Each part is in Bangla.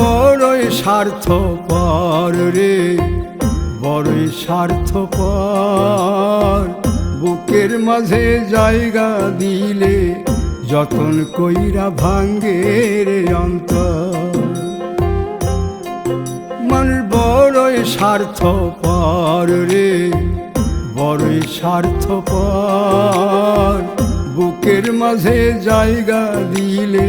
বড়ই স্বার্থ পর রে, বড়ই স্বার্থ পর বুকের মাঝে জায়গা দিলে যতন কইরা ভাঙ্গে রে অন্তর। মানুষ বড়ই স্বার্থ পর রে, বড়ই স্বার্থ পর বুকের মাঝে জায়গা দিলে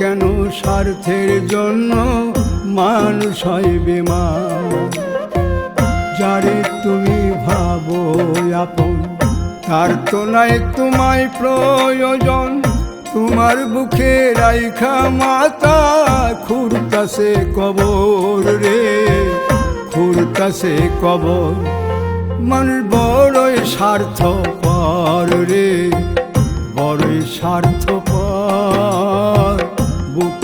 কেন স্বার্থের জন্য মানুষ হয় বেমান যারে তুমি ভাবো আপন, তার তো নাই তোমায় প্রয়োজন। তোমার বুকে রাইখা মাতা খুরতাছে কবর রে। খুরতাছে কবর মানুষ বড়ই স্বার্থ পর রে। বড়ই স্বার্থ পর